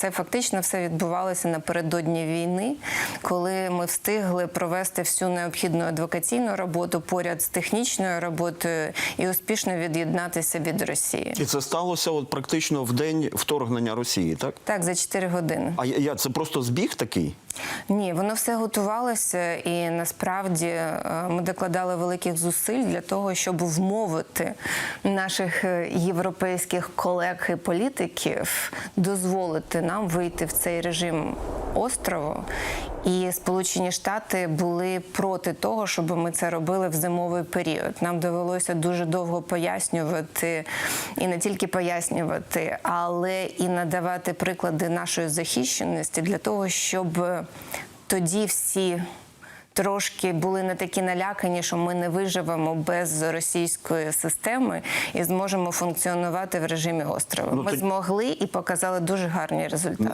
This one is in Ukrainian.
Це фактично все відбувалося напередодні війни, коли ми встигли провести всю необхідну адвокаційну роботу поряд з технічною роботою і успішно від'єднатися від Росії. І це сталося от практично в день вторгнення Росії, так? Так, за 4 години. А я, я- це просто збіг такий? Ні, воно все готувалося, і насправді е, ми докладали великих зусиль для того, щоб вмовити наших е, європейських колег і політиків дозволити нам вийти в цей режим острову. І Сполучені Штати були проти того, щоб ми це робили в зимовий період. Нам довелося дуже довго пояснювати і не тільки пояснювати, але і надавати приклади нашої захищеності для того, щоб тоді всі. Трошки були не такі налякані, що ми не виживемо без російської системи і зможемо функціонувати в режимі острова. Ну, ми то- змогли і показали дуже гарні результати.